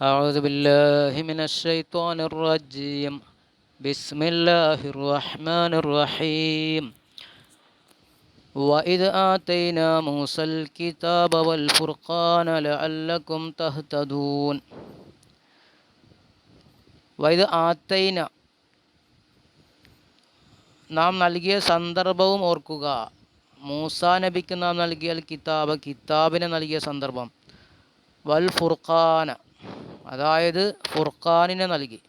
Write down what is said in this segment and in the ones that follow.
أعوذ بالله من الشيطان الرجيم بسم الله الرحمن الرحيم وإذ آتينا موسى الكتاب والفرقان لعلكم تهتدون وإذ آتينا നാം നൽകിയ സന്ദർഭവും ഓർക്കുക മൂസാ നബിക്ക് നാം നൽകിയ കിതാബ് കിതാബിനെ നൽകിയ സന്ദർഭം വൽ ഫുർഖാന അതായത് ഫുർഖാനിനെ നൽകി.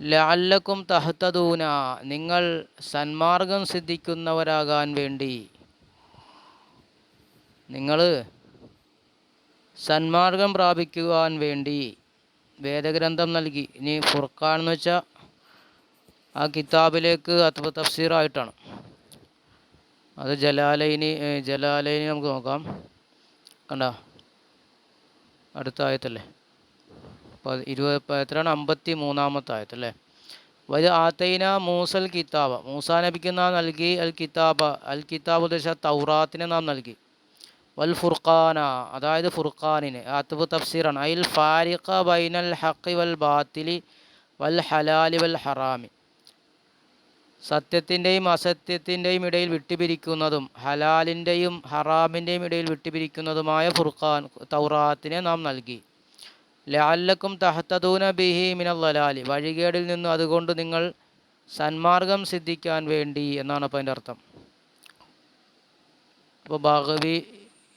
ലാല്ലക്കും തഹത്തദൂന നിങ്ങൾ സന്മാർഗം സിദ്ധിക്കുന്നവരാകാൻ വേണ്ടി. നിങ്ങൾ സന്മാർഗം പ്രാപിക്കുവാൻ വേണ്ടി വേദഗ്രന്ഥം നൽകി. ഇനി ഫുർഖാൻ എന്ന് വെച്ചാൽ ആ കിതാബിലേക്ക് അത്വ തഫ്സീറായിട്ടാണ്. അത് ജലാലൈനി ജലാലൈനി നമുക്ക് നോക്കാം. കണ്ട? അടുത്ത ആയത്തല്ലേ? ഇരുപത് എത്രയാണ്? അമ്പത്തി മൂന്നാമത്തെ ആയത്തല്ലേ വൈദ് ആത്തൈന മൂസൽ കിതാബ. മൂസ നബിക്ക് നാം നൽകി അൽ കിതാബ. അൽ കിതാബ് ഉദ്ദേശിച്ച തൗറാത്തിനെ നാം നൽകി. വൽ ഫുർഖാന. അതായത് ഫുർഖാനിന്. ആത്തബ് തഫ്സീറാണ്. അയിൽ ഫാരിഖ ബൈനൽ ഹക്കി വൽ ബാത്തിലി വൽ ഹലാലി വൽ ഹറാമി. സത്യത്തിന്റെയും അസത്യത്തിന്റെയും ഇടയിൽ വിട്ടുപിരിക്കുന്നതും ഹലാലിന്റെയും ഹറാമിന്റെയും ഇടയിൽ വിട്ടുപിരിക്കുന്നതുമായ ഫുർഖാൻ തൗറാത്തിനെ നാം നൽകി. ലാലക്കും തഹത്തദൂന ബിഹി മിനല്ലാലി വഴികേടിൽ നിന്ന് അതുകൊണ്ട് നിങ്ങൾ സന്മാർഗം സിദ്ധിക്കാൻ വേണ്ടി എന്നാണ് അപ്പോൾ അതിന്റെ അർത്ഥം. അപ്പോൾ ബഹവി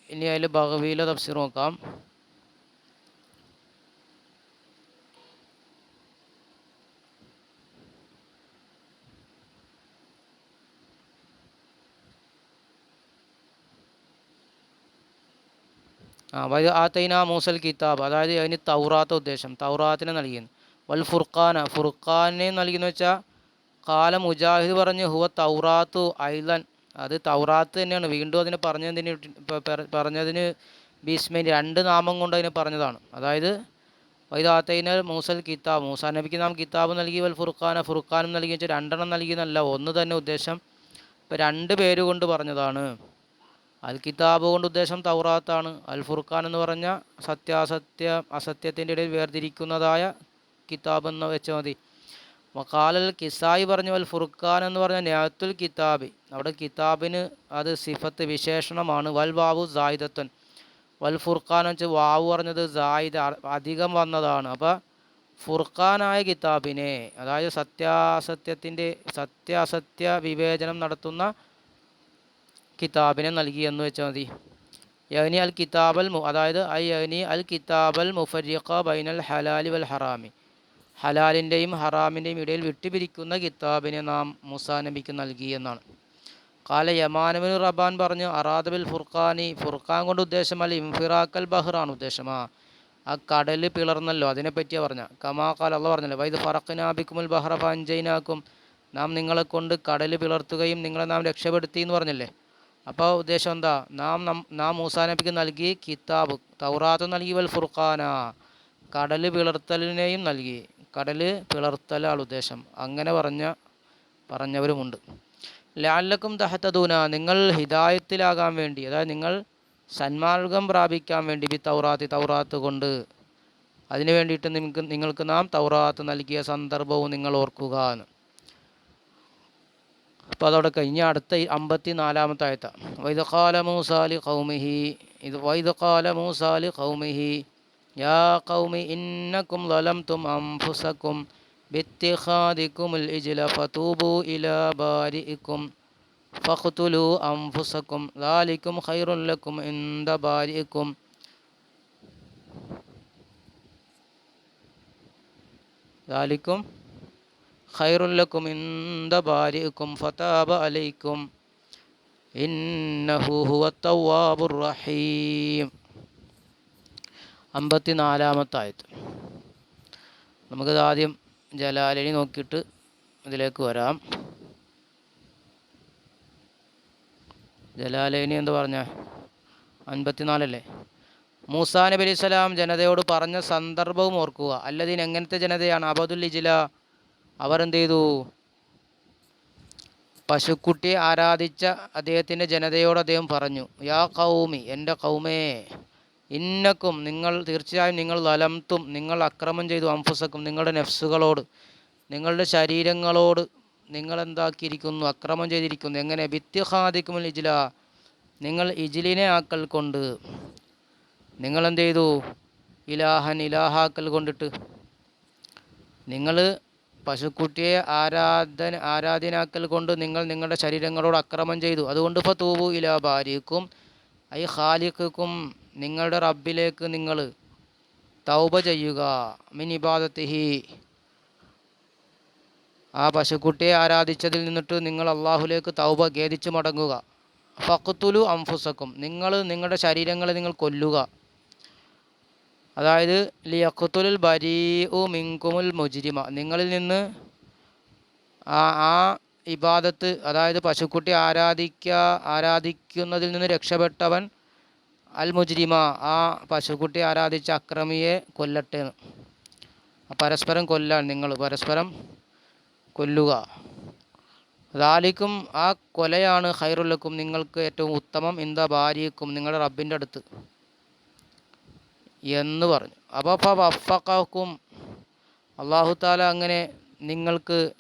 ഇനി അതിൽ ബഹവിയിലെ തഫ്സീർ നോക്കാം. വൈ ആത്തൈന മൂസൽ കിതാബ്. അതായത് അതിന് തൗറാത്ത ഉദ്ദേശം. തൗറാത്തിനെ നൽകിയെന്ന്. വൽ ഫുർഖാന. ഫുർഖാനെ നൽകിയെന്ന് വെച്ചാൽ കാല മുജാഹിദ് പറഞ്ഞ് ഹുവ തൗറാത്തു ഐലൻ. അത് തൗറാത്ത് തന്നെയാണ്. വീണ്ടും അതിനെ പറഞ്ഞതിന് പറഞ്ഞതിന് ഭീഷ്മൻ രണ്ട് നാമം കൊണ്ട് അതിനെ പറഞ്ഞതാണ്. അതായത് വൈദാത്തൈന മൂസൽ കിതാബ്. മൂസ നബിക്ക് നാം കിതാബ് നൽകി വൽ ഫുർഖാന ഫുർഖാനും നൽകി വെച്ചാൽ രണ്ടെണ്ണം നൽകിയെന്നല്ല. ഒന്ന് തന്നെ ഉദ്ദേശം. ഇപ്പം രണ്ട് പേര് കൊണ്ട് പറഞ്ഞതാണ്. അൽ കിതാബ് കൊണ്ട് ഉദ്ദേശം തൗറാത്താണ്. അൽ ഫുർഖാൻ എന്ന് പറഞ്ഞ സത്യാസത്യ അസത്യത്തിന്റെ ഇടയിൽ വേർതിരിക്കുന്നതായ കിതാബ് എന്ന് വെച്ചാൽ മതി. മക്കാലൽ കിസായി പറഞ്ഞു അൽ ഫുർഖാൻ എന്ന് പറഞ്ഞ നയത്തുൽ കിതാബി. അവിടെ കിതാബിന് അത് സിഫത്ത് വിശേഷണമാണ്. വൽ വാവു സായിദത്തൻ. വൽ ഫുർഖാൻ വെച്ചാൽ വാവ് പറഞ്ഞത് സായിദ അധികം വന്നതാണ്. അപ്പോൾ ഫുർഖാനായ കിതാബിനെ അതായത് സത്യാസത്യത്തിന്റെ സത്യാസത്യ വിവേചനം നടത്തുന്ന കിതാബിനെ നൽകി എന്ന് വെച്ചാൽ മതി. യവനി അൽ കിതാബൽ മു അതായത് ഐ യവനി അൽ കിതാബൽ മുഫരിഖ ബൈനൽ ഹലാലി വൽ ഹറാമി. ഹലാലിന്റെയും ഹറാമിന്റെയും ഇടയിൽ വിട്ടുപിരിക്കുന്ന കിതാബിനെ നാം മുസാ നബിക്ക് നൽകി എന്നാണ്. കാല യമാനബിൻ റബാൻ പറഞ്ഞു അറാദബിൽ ഫുർഖാനി ഫുർഖാൻ കൊണ്ട് ഉദ്ദേശം അല്ല ഇംഫിറാക്കൽ ബഹ്റാണ് ഉദ്ദേശമാ ആ ആ കടൽ പിളർന്നല്ലോ അതിനെപ്പറ്റിയാണ് പറഞ്ഞ. കമാ കാല അള്ള പറഞ്ഞല്ലോ വൈദ് ഫറഖനാബിക്കുമുൽ ബഹ്റ ഫഞ്ചൈനാക്കും നാം നിങ്ങളെ കൊണ്ട് കടൽ പിളർത്തുകയും നിങ്ങളെ നാം രക്ഷപ്പെടുത്തി എന്ന് പറഞ്ഞല്ലേ? അപ്പോൾ ഉദ്ദേശം എന്താ? നാം നം- മൂസാനബിക്ക് നൽകി കിതാബ് തൗറാത്ത് നൽകി വൽ ഫുർഖാന. കടൽ പിളർത്തലിനെയും നൽകി. കടൽ പിളർത്തലാണ് ഉദ്ദേശം. അങ്ങനെ പറഞ്ഞ പറഞ്ഞവരുമുണ്ട്. ലാലക്കും തഹത്തദൂന നിങ്ങൾ ഹിദായത്തിലാകാൻ വേണ്ടി അതായത് നിങ്ങൾ സന്മാർഗം പ്രാപിക്കാൻ വേണ്ടി ബി തൗറാത്തി തൗറാത്ത് കൊണ്ട് അതിനു വേണ്ടിയിട്ട് നിങ്ങൾക്ക് നിങ്ങൾക്ക് നാം തൗറാത്ത് നൽകിയ സന്ദർഭവും നിങ്ങൾ ഓർക്കുക എന്ന്. അപ്പോൾ അതവിടെ കഴിഞ്ഞ അടുത്ത അമ്പത്തി നാലാമത്തെ ആയത്ത. വൈദഖാല മൂസാലി കൗമിഹി ഇത് വൈദകാല മൂസാലി കൗമിഹി യാ കൗമി ഇന്നക്കും ലലം തും അംഫുസക്കും ബിത്തിഖാദിക്കുമുൽ ഇജ്ല ഫതൂബു ഇലാ ബാരിഇക്കും ഫഖ്തുലു അംഫുസക്കും ലാലിക്കും ഖൈറുൻ ലക്കും ഇന്ദ ബാരിഇക്കും ലാലിക്കും ഖൈറുല്ലക്കും ഇന്ദ ബാരിക്കും ഫതാബ അലൈക്കും ഇന്നഹു ഹുവ തവ്വാബുർ റഹീം. അമ്പത്തിനാലാമത്തെ ആയത്ത്. നമുക്കത് ആദ്യം ജലാലിനി നോക്കിയിട്ട് ഇതിലേക്ക് വരാം. ജലാലിനി എന്ത് പറഞ്ഞ? അൻപത്തിനാലല്ലേ? മൂസാ നബി അലി സ്വലാം ജനതയോട് പറഞ്ഞ സന്ദർഭവും ഓർക്കുക. അല്ലതിന് എങ്ങനത്തെ ജനതയാണ്? അബദുൽ ഇജില അവർ എന്ത് ചെയ്തു പശുക്കുട്ടിയെ ആരാധിച്ച അദ്ദേഹത്തിന്റെ ജനതയോട് അദ്ദേഹം പറഞ്ഞു യാ കൗമി എന്റെ കൗമേ ഇന്നക്കും നിങ്ങൾ തീർച്ചയായും നിങ്ങൾ ലലംത്തും നിങ്ങൾ അക്രമം ചെയ്തു അംഫുസക്കും നിങ്ങളുടെ നെഫ്സുകളോട് നിങ്ങളുടെ ശരീരങ്ങളോട് നിങ്ങൾ എന്താക്കിയിരിക്കുന്നു അക്രമം ചെയ്തിരിക്കുന്നു. എങ്ങനെ? ബിത്യഹാദിക്കുമുൽ ഇജില നിങ്ങൾ ഇജിലിനെ ആക്കൽ കൊണ്ട് നിങ്ങൾ എന്ത് ചെയ്തു ഇലാഹൻ ഇലാഹാക്കൽ കൊണ്ടിട്ട് നിങ്ങൾ പശുക്കുട്ടിയെ ആരാധന ആരാധനാക്കൽ കൊണ്ട് നിങ്ങൾ നിങ്ങളുടെ ശരീരങ്ങളോട് അക്രമം ചെയ്തു. അതുകൊണ്ട് ഇപ്പോൾ തൂവു ഇല ഭാര്യക്കും ഐ ഖാലിക്കും നിങ്ങളുടെ റബ്ബിലേക്ക് നിങ്ങൾ തൗബ ചെയ്യുക. മിൻ ആ പശുക്കുട്ടിയെ ആരാധിച്ചതിൽ നിന്നിട്ട് നിങ്ങൾ അള്ളാഹുലേക്ക് തൗബ ഖേദിച്ച് മടങ്ങുക. ഫക്തുലു അംഫുസക്കും. നിങ്ങൾ നിങ്ങളുടെ ശരീരങ്ങളെ നിങ്ങൾ കൊല്ലുക. അതായത് ലിയഖ്തുലുൽ ബരീഉ മിങ്കുമുൽ മുജിരിമ. നിങ്ങളിൽ നിന്ന് ആ ആ ഇബാദത്ത് അതായത് പശുക്കുട്ടി ആരാധിക്ക ആരാധിക്കുന്നതിൽ നിന്ന് രക്ഷപ്പെട്ടവൻ അൽ മുജ്രിമ. ആ പശുക്കുട്ടി ആരാധിച്ച അക്രമിയെ കൊല്ലട്ടെ. പരസ്പരം കൊല്ലാൻ നിങ്ങൾ പരസ്പരം കൊല്ലുക. ദാലിക്കും ആ കൊലയാണ് ഹൈറുള്ളക്കും നിങ്ങൾക്ക് ഏറ്റവും ഉത്തമം. ഇന്ത ഭാര്യക്കും നിങ്ങളുടെ റബ്ബിന്റെ അടുത്ത്. എന്ന് പറഞ്ഞു. അപ്പോൾ വഫക്കും അള്ളാഹു താല അങ്ങനെ നിങ്ങൾക്ക്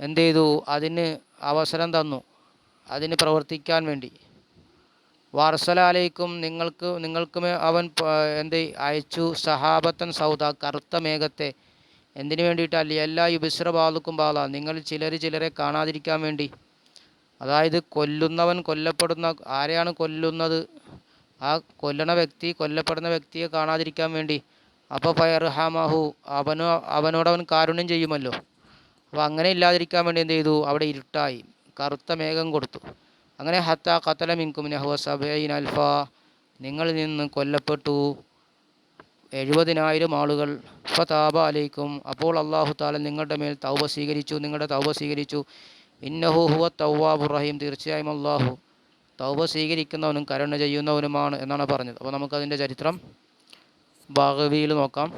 എന്ത് ചെയ്തു അതിന് അവസരം തന്നു. അതിന് പ്രവർത്തിക്കാൻ വേണ്ടി. വാർസലാലേക്കും നിങ്ങൾക്ക് നിങ്ങൾക്ക് അവൻ എന്ത് അയച്ചു? സഹാബത്തൻ സൗദ കറുത്ത മേഘത്തെ. എന്തിനു വേണ്ടിയിട്ടല്ല? എല്ലാ യുബിസ്ര ബാലുക്കും ബാല നിങ്ങൾ ചിലർ ചിലരെ കാണാതിരിക്കാൻ വേണ്ടി. അതായത് കൊല്ലുന്നവൻ കൊല്ലപ്പെടുന്ന ആരെയാണ് കൊല്ലുന്നത്? ആ കൊല്ലണ വ്യക്തി കൊല്ലപ്പെടുന്ന വ്യക്തിയെ കാണാതിരിക്കാൻ വേണ്ടി. അപ്പോൾ ഫയർഹാമഹു അവനോ അവനോടവൻ കാരുണ്യം ചെയ്യുമല്ലോ. അപ്പോൾ അങ്ങനെ ഇല്ലാതിരിക്കാൻ വേണ്ടി എന്ത് ചെയ്തു? അവിടെ ഇരുട്ടായി. കറുത്ത മേഘം കൊടുത്തു. അങ്ങനെ ഹത്ത കത്തല മിങ്കും നെഹുവ സബൈൻ അൽഫ. നിങ്ങളിൽ നിന്ന് കൊല്ലപ്പെട്ടു എഴുപതിനായിരം ആളുകൾ. ഫതാബ അലൈക്കും. അപ്പോൾ അള്ളാഹു താല നിങ്ങളുടെ മേൽ തൗബ സ്വീകരിച്ചു നിങ്ങളുടെ തൗബ സ്വീകരിച്ചു. ഇന്നഹു ഹുവ തൗവാബുറഹീം തീർച്ചയായും അള്ളാഹു തൗബ സ്വീകരിക്കുന്നവനും കരുണ ചെയ്യുന്നവനുമാണ് എന്നാണ് പറഞ്ഞത്. അപ്പോൾ നമുക്കതിന്റെ ചരിത്രം ഭാഗവിയിൽ നോക്കാം.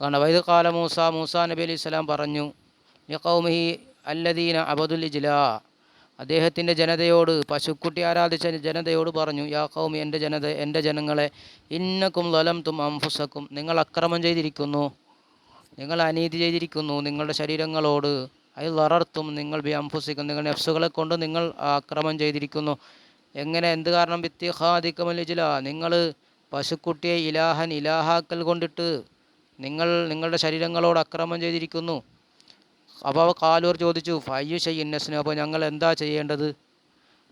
കാരണം വൈദ് കാല മൂസ മൂസ നബി അലൈഹി സ്വലാം പറഞ്ഞു യക്കൗമിഹി അല്ലദീന അബദുൽ ഇജ്ല. അദ്ദേഹത്തിന്റെ ജനതയോട് പശുക്കുട്ടി ആരാധിച്ച ജനതയോട് പറഞ്ഞു യാ കൗമി എന്റെ ജനത എന്റെ ജനങ്ങളെ ഇന്നക്കും ലലം തും അംഫുസക്കും നിങ്ങൾ അക്രമം ചെയ്തിരിക്കുന്നു. നിങ്ങൾ അനീതി ചെയ്തിരിക്കുന്നു. നിങ്ങളുടെ ശരീരങ്ങളോട് അതിൽ വറർത്തും. നിങ്ങൾ ബി നിങ്ങളുടെ നെഫ്സുകളെ കൊണ്ട് നിങ്ങൾ ആക്രമം ചെയ്തിരിക്കുന്നു. എങ്ങനെ? എന്ത് കാരണം? വിത്യഹാദിക്കമലിജില നിങ്ങൾ പശുക്കുട്ടിയെ ഇലാഹൻ ഇലാഹാക്കൽ കൊണ്ടിട്ട് നിങ്ങൾ നിങ്ങളുടെ ശരീരങ്ങളോട് അക്രമം ചെയ്തിരിക്കുന്നു. അപ്പോൾ കാലൂർ ചോദിച്ചു ഫയ്യു ഷയ്യന്നസിന് അപ്പോൾ ഞങ്ങൾ എന്താ ചെയ്യേണ്ടത്?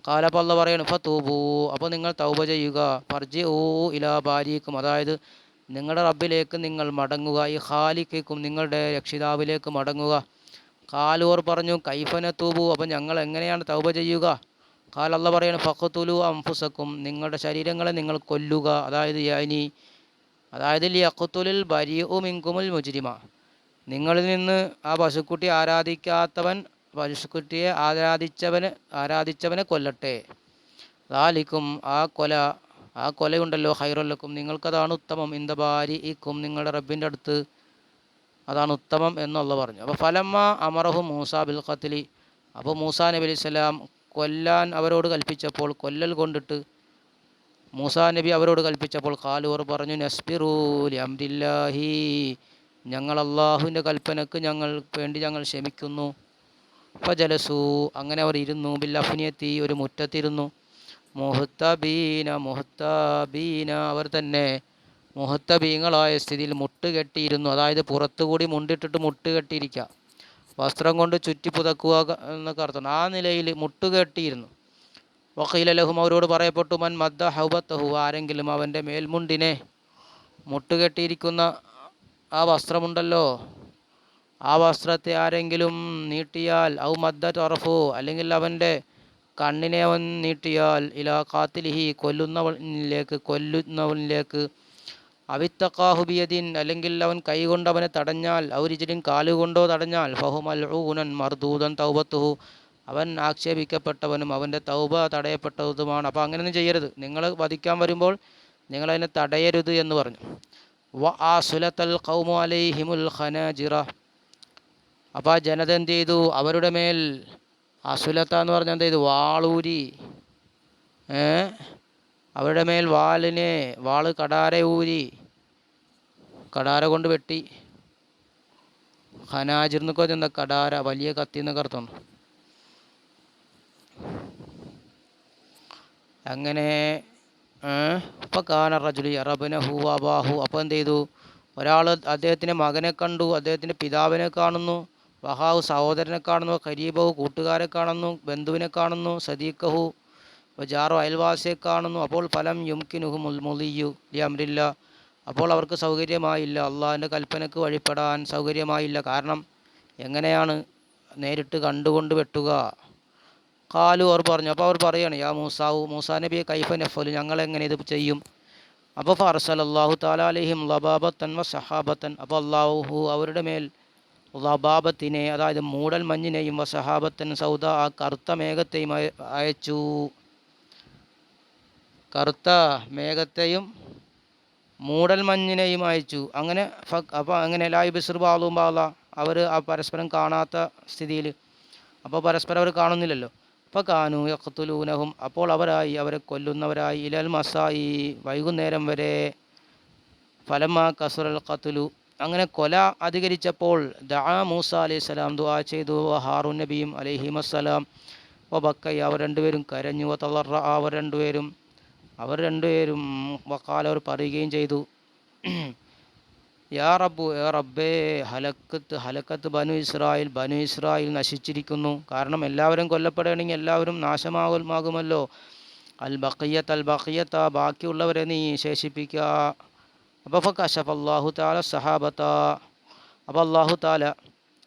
കാലപ്പള്ള പറയണു ഫ തൂബൂ അപ്പോൾ നിങ്ങൾ തൗബ ചെയ്യുക. പർജി ഊ ഇലാ ബാരിക്കും. അതായത് നിങ്ങളുടെ റബ്ബിലേക്ക് നിങ്ങൾ മടങ്ങുക ഈ ഖാലിക്കും നിങ്ങളുടെ രക്ഷിതാവിലേക്ക് മടങ്ങുക. കാലൂർ പറഞ്ഞു കൈഫന തൂബു അപ്പോൾ ഞങ്ങൾ എങ്ങനെയാണ് തൗബ ചെയ്യുക? കാലല്ല പറയണു ഫഖത്തുലു അംഫുസക്കും നിങ്ങളുടെ ശരീരങ്ങളെ നിങ്ങൾ കൊല്ലുക. അതായത് യാനി അതായത് ലിയഖത്തുലിൽ ബരിഉ മിങ്കുമുൽ മുജ്രിമ. നിങ്ങളിൽ നിന്ന് ആ പശുക്കുട്ടി ആരാധിക്കാത്തവൻ പശുക്കുട്ടിയെ ആരാധിച്ചവന് ആരാധിച്ചവനെ കൊല്ലട്ടെ. ദാലിക്കും ആ കൊല ആ കൊലയുണ്ടല്ലോ ഹൈറല്ലക്കും നിങ്ങൾക്കതാണ് ഉത്തമം. ഇന്ത ബാരിക്കും നിങ്ങളുടെ റബ്ബിന്റെ അടുത്ത് അതാണ് ഉത്തമം എന്നുള്ള പറഞ്ഞു. അപ്പോൾ ഫലമ്മ അമറഹു മൂസ ബിൽ ഖത്ലി. അപ്പോൾ മൂസ നബി അലൈഹി സ്വലാം കൊല്ലാൻ അവരോട് കൽപ്പിച്ചപ്പോൾ കൊല്ലൽ കൊണ്ടിട്ട് മൂസ നബി അവരോട് കൽപ്പിച്ചപ്പോൾ കാലുവർ പറഞ്ഞു നസ്ബിറൂലി അംരില്ലാഹി. ഞങ്ങൾ അള്ളാഹുവിന്റെ കൽപ്പനക്ക് ഞങ്ങൾ വേണ്ടി ഞങ്ങൾ ക്ഷമിക്കുന്നു. ഫജലസു. അങ്ങനെ അവർ ഇരുന്നു. ബില്ലഫിനിയത്തി ഒരു മുറ്റത്തിരുന്നു. മുഹത്തബീന മുഹത്തബീന. അവർ തന്നെ മുഹത്തബീങ്ങളായ സ്ഥിതിയിൽ മുട്ട് കെട്ടിയിരുന്നു. അതായത് പുറത്തുകൂടി മുണ്ടിട്ടിട്ട് മുട്ട് കെട്ടിയിരിക്കുക വസ്ത്രം കൊണ്ട് ചുറ്റി പുതക്കുക എന്നൊക്കെ അർത്ഥം. ആ നിലയിൽ മുട്ട് കെട്ടിയിരുന്നു. വക്കീലലഹും അവരോട് പറയപ്പെട്ടു മൻ മദ്ദ ഹൗബത്തഹു. ആരെങ്കിലും അവന്റെ മേൽമുണ്ടിനെ മുട്ടുകെട്ടിയിരിക്കുന്ന ആ വസ്ത്രമുണ്ടല്ലോ. ആ വസ്ത്രത്തെ ആരെങ്കിലും നീട്ടിയാൽ ഔ മദ്ദ ടറഫു അല്ലെങ്കിൽ അവന്റെ കണ്ണിനെ അവൻ നീട്ടിയാൽ ഇലാ കാത്തിലിഹി കൊല്ലുന്നവനിലേക്ക് കൊല്ലുന്നവനിലേക്ക്. അവിത്തക്കാഹുബിയദിൻ അല്ലെങ്കിൽ അവൻ കൈകൊണ്ടവനെ തടഞ്ഞാൽ ഔരിജിലിൻ കാലുകൊണ്ടോ തടഞ്ഞാൽ ഫഹുമൽ ഊനൻ മർദൂദൻ തൗബത്തുഹു. അവൻ ആക്ഷേപിക്കപ്പെട്ടവനും അവന്റെ തൗബ തടയപ്പെട്ടതുമാണ്. അപ്പോൾ അങ്ങനെയൊന്നും ചെയ്യരുത്. നിങ്ങൾ വധിക്കാൻ വരുമ്പോൾ നിങ്ങളതിനെ തടയരുത് എന്ന് പറഞ്ഞു. വ ആ സുലത്തൽ കൗമു അലൈഹിമുൽ ഖനാജിറ. അപ്പോൾ ആ ജനത എന്ത് ചെയ്തു? അവരുടെ മേൽ അസുലത്ത എന്ന് പറഞ്ഞാൽ എന്താ ഇത്? വാളൂരി. അവരുടെ മേൽ വാളിനെ വാൾ കടാര ഊരി കടാര കൊണ്ട് വെട്ടി. ഹനാജിർന്നൊക്കെ എന്താ കടാര വലിയ കത്തി എന്നൊക്കെ അർത്ഥം അങ്ങനെ ഇപ്പം കാന റജുലി അറബന ഹു അബാഹു അപ്പോൾ എന്ത് ചെയ്തു? ഒരാൾ അദ്ദേഹത്തിന്റെ മകനെ കണ്ടു അദ്ദേഹത്തിന്റെ പിതാവിനെ കാണുന്നു. വഹാവ് സഹോദരനെ കാണുന്നു ഖരീബഹു കൂട്ടുകാരെ കാണുന്നു ബന്ധുവിനെ കാണുന്നു സദീഖഹു ജാറോ അയൽവാസിയെ കാണുന്നു. അപ്പോൾ ഫലം യുംകിനുഹു മുൽ മുലിയു ലി അമ്രില്ല അപ്പോൾ അവർക്ക് സൗകര്യമായില്ല. അള്ളാഹിന്റെ കൽപ്പനക്ക് വഴിപ്പെടാൻ സൗകര്യമായില്ല. കാരണം എങ്ങനെയാണ് നേരിട്ട് കണ്ടുകൊണ്ട് വെട്ടുക? കാലു അവർ പറഞ്ഞു. അപ്പോൾ അവർ പറയാണ് യാ മൂസാവു മൂസാ നബിയെ കൈഫ നഫലു ഞങ്ങൾ എങ്ങനെ ഇത് ചെയ്യും? അപ്പോൾ ഫർസൽ അള്ളാഹു താലാലിഹിം ലബാബത്തൻ വ സഹാബത്തൻ. അപ്പോൾ അള്ളാഹു അവരുടെ മേൽ ലബാബത്തിനെ അതായത് മൂടൽ മഞ്ഞിനെയും വസഹാബത്തൻ സഹാബത്തൻ സൗദ ആ കറുത്ത മേഘത്തെയും അയച്ചു. കറുത്ത മേഘത്തെയും മൂടൽ മഞ്ഞിനെയും അയച്ചു. അങ്ങനെ ഫ- അപ്പോൾ അങ്ങനെ ലായ് ബിസർ ബാളും ബാല അവർ ആ പരസ്പരം കാണാത്ത സ്ഥിതിയിൽ അപ്പോൾ പരസ്പരം അവർ കാണുന്നില്ലല്ലോ. അപ്പോൾ കാനു യഖത്തുലൂനഹും അപ്പോൾ അവരായി അവരെ കൊല്ലുന്നവരായി. ഇലൽ മസായി വൈകുന്നേരം വരെ ഫലമാ കസുറൽ ഖത്തുലു അങ്ങനെ കൊല അധികരിച്ചപ്പോൾ ദാ മൂസ അലൈഹി സ്വലാം ദുആ ചെയ്തു. ഹാറു നബിയും അലൈഹിം അസ്സലാം ഓ ബക്കൈ അവർ രണ്ടുപേരും കരഞ്ഞു. തളർറ അവർ രണ്ടുപേരും അവർ രണ്ടുപേരും വക്കാൽ അവർ പറയുകയും ചെയ്തു. യാ റബ്ബു ഏ റബ്ബേ ഹലക്കത്ത് ഹലക്കത്ത് ബനു ഇസ്രായേൽ ബനു ഇസ്രായേൽ നശിച്ചിരിക്കുന്നു. കാരണം എല്ലാവരും കൊല്ലപ്പെടുകയാണെങ്കിൽ എല്ലാവരും നാശമാകുമാകുമല്ലോ അൽ ബക്കിയത്ത് അൽ ബക്കിയത്ത് ബാക്കിയുള്ളവരെ നീ ശേഷിപ്പിക്കുക. അപ്പോൾ ഫക്കശഫ് അള്ളാഹു താല സഹാബത്ത. അപ്പോൾ അള്ളാഹു താല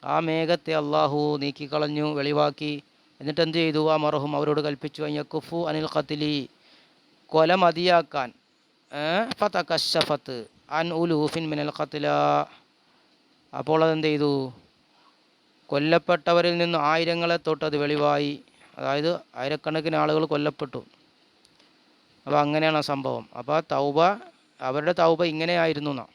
ആ മേഘത്തെ അള്ളാഹു നീക്കിക്കളഞ്ഞു വെളിവാക്കി. എന്നിട്ട് എന്ത് ചെയ്തു? ആ മറഹും അവരോട് കൽപ്പിച്ചു. അയ്യ കുഫു അനിൽ ഖത്തിലി കൊല മതിയാക്കാൻ ഫതകശഫത്ത് അൻ ഉലൂഫിൻ മിനൽ ഖത്തില അപ്പോൾ അതെന്ത് ചെയ്തു? കൊല്ലപ്പെട്ടവരിൽ നിന്ന് ആയിരങ്ങളെ തൊട്ട് അത് വെളിവായി. അതായത് ആയിരക്കണക്കിന് ആളുകൾ കൊല്ലപ്പെട്ടു. അപ്പോൾ അങ്ങനെയാണ് ആ സംഭവം. അപ്പോൾ തൗബ അവരുടെ തൗബ ഇങ്ങനെയായിരുന്നു എന്നാ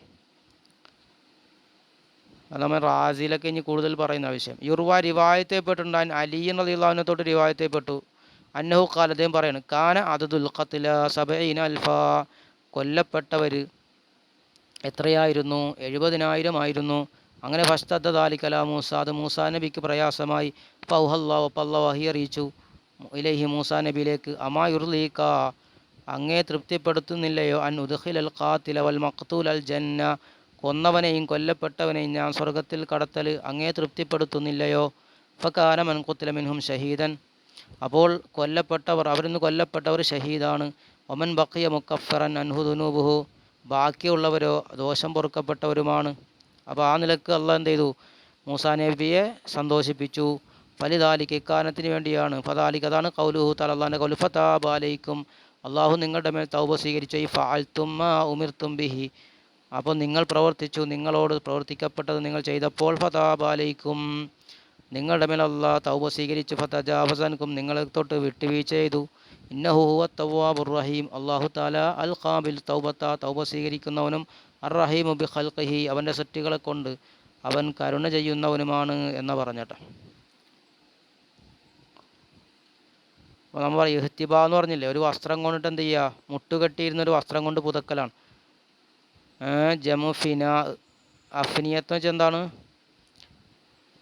അത് നമ്മൾ റാസിയിലൊക്കെ ഇനി കൂടുതൽ പറയുന്ന വിഷയം. യുർവ റിവായത്തെപ്പെട്ടിട്ടുണ്ട് അലിയൻ റളിയല്ലാഹുവിനെ തൊട്ട് റിവായത്തെപ്പെട്ടു. അന്നഹു കാലത്തെയും പറയാണ് കാന അത് ദുൽഖത്തില സബഈന അൽഫ. കൊല്ലപ്പെട്ടവർ എത്രയായിരുന്നു? എഴുപതിനായിരം ആയിരുന്നു അങ്ങനെ ഫസ്തദ്ദ ദാലിക്കല മൂസ. അത് മൂസാ നബിക്ക് പ്രയാസമായി. പൗഹല്ലാ പല്ല വഹി അറിയിച്ചു. ഇലഹി മൂസാ നബിയിലേക്ക് അമാ യുർലീക്ക അങ്ങേ തൃപ്തിപ്പെടുത്തുന്നില്ലയോ? അൻ ഉദഹിൽ അൽ ഖാത്തില വൽ മഖ്തൂൽ അൽ ജന്ന. കൊന്നവനെയും കൊല്ലപ്പെട്ടവനെയും ഞാൻ സ്വർഗത്തിൽ കടത്തൽ അങ്ങേ തൃപ്തിപ്പെടുത്തുന്നില്ലയോ? ഫക്കാന മൻ കുത്തില മിൻഹും ഷഹീദൻ. അപ്പോൾ കൊല്ലപ്പെട്ടവർ അവരിന്ന് കൊല്ലപ്പെട്ടവർ ഷഹീദാണ്. ഒമൻ ബക്കിയ മുക്കഫറൻ അൻഹുദുനൂബുഹു ബാക്കിയുള്ളവരോ ദോഷം പൊറുക്കപ്പെട്ടവരുമാണ്. അപ്പോൾ ആ നിലയ്ക്ക് അല്ല എന്ത് ചെയ്തു? മൂസാ നബിയെ സന്തോഷിപ്പിച്ചു. ഫലിദാലിക്ക് ഇക്കാരണത്തിന് വേണ്ടിയാണ്. ഫതാലിക്ക് അതാണ് കൗലുഹു തലല്ലാന്റെ കൗലു ഫതാബാലയിക്കും അള്ളാഹു നിങ്ങളുടെ മേൽ തൗബ സ്വീകരിച്ചു ഈ ഫാൽത്തുമ്മ ഉമിർത്തും ബിഹി. അപ്പോൾ നിങ്ങൾ പ്രവർത്തിച്ചു നിങ്ങളോട് പ്രവർത്തിക്കപ്പെട്ടത് നിങ്ങൾ ചെയ്തപ്പോൾ ഫതാബാലയിക്കും നിങ്ങളുടെ മേൽ അള്ളാഹ് തൗബ സ്വീകരിച്ചു ഫതജാഫസൻക്കും നിങ്ങളെ തൊട്ട് വിട്ടുവീഴ്ച ചെയ്തു. ഇന്നഹു ഹുവ റഹീം. അള്ളാഹു താല അൽ ഖാബിൽ തൗബത്ത തൗബ സ്വീകരിക്കുന്നവനും അർ റഹീമു ബി ഖൽഖിഹി അവന്റെ സൃഷ്ടികളെ കൊണ്ട് അവൻ കരുണ ചെയ്യുന്നവനുമാണ് എന്ന് പറഞ്ഞിട്ട്. നമ്മൾ പറയും ഇഹ്തിബ എന്ന് പറഞ്ഞില്ലേ? ഒരു വസ്ത്രം കൊണ്ടിട്ട് എന്ത് ചെയ്യുക മുട്ടുകെട്ടിയിരുന്ന ഒരു വസ്ത്രം കൊണ്ട് പുതക്കലാണ്. ജമുഫിന അഫിനിയത്ത് വെച്ചാൽ എന്താണ്?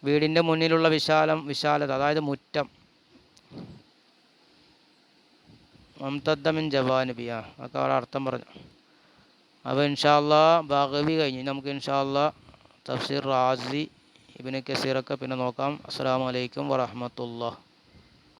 വീടിന്റെ മുന്നിലുള്ള വിശാലം വിശാലത അതായത് മുറ്റം. മംതദ്ദമിൻ ജവാനുബി ആ ഒക്കെ അവിടെ അർത്ഥം പറഞ്ഞു. അപ്പോൾ ഇൻഷാല്ല ബാഗവി കഴിഞ്ഞ്. നമുക്ക് ഇൻഷാല്ല തഫ്സീർ റാസി ഇബിന് കസീറൊക്കെ പിന്നെ നോക്കാം. അസ്സാം വലൈക്കും വറഹമത്തുള്ള